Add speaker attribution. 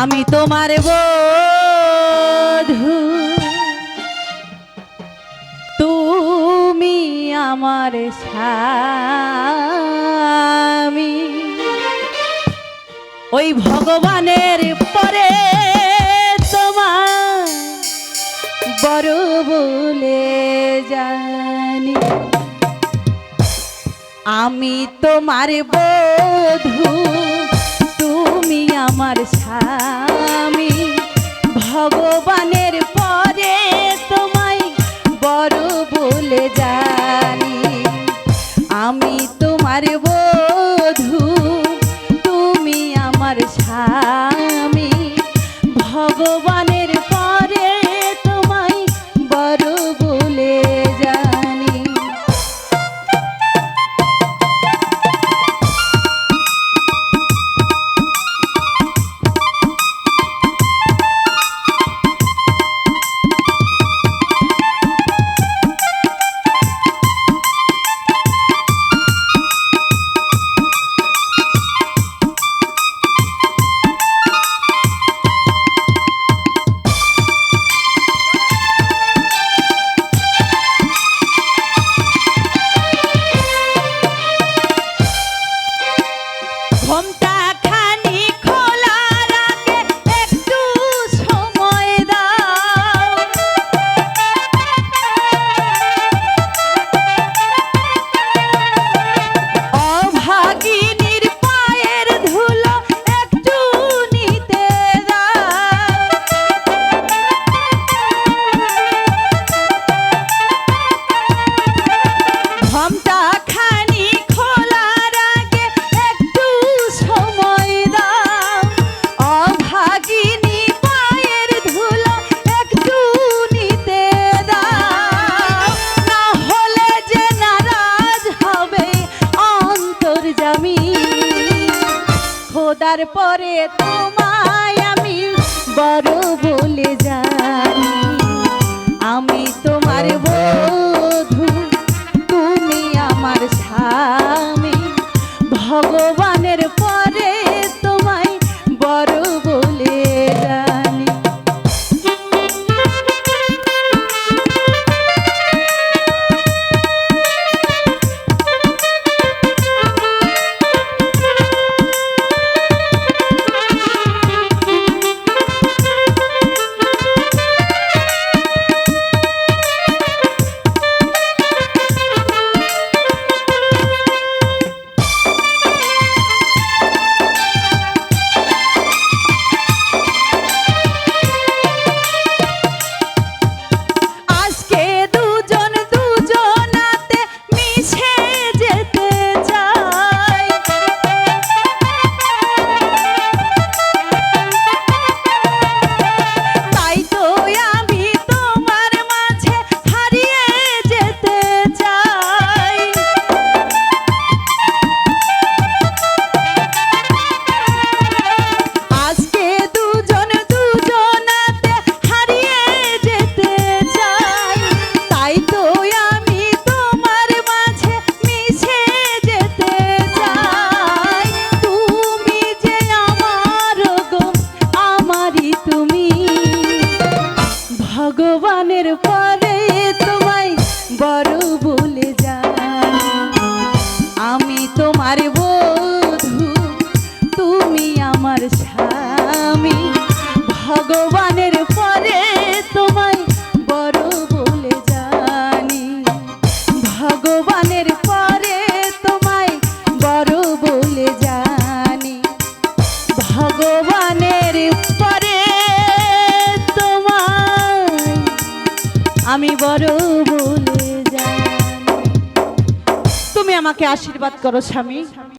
Speaker 1: আমি তোমার বধু। তুমি আমার স্বামী। ওই ভগবানের পরে তোমার বড় বলে জানি। আমি তোমার বধূ। আমার স্বামী। ভগবানের খোদার পরে তোমায় আমি বড় ভুলে যাই আমি তোমার বউ বড় বলে যান তুমি আমাকে আশীর্বাদ করো স্বামী।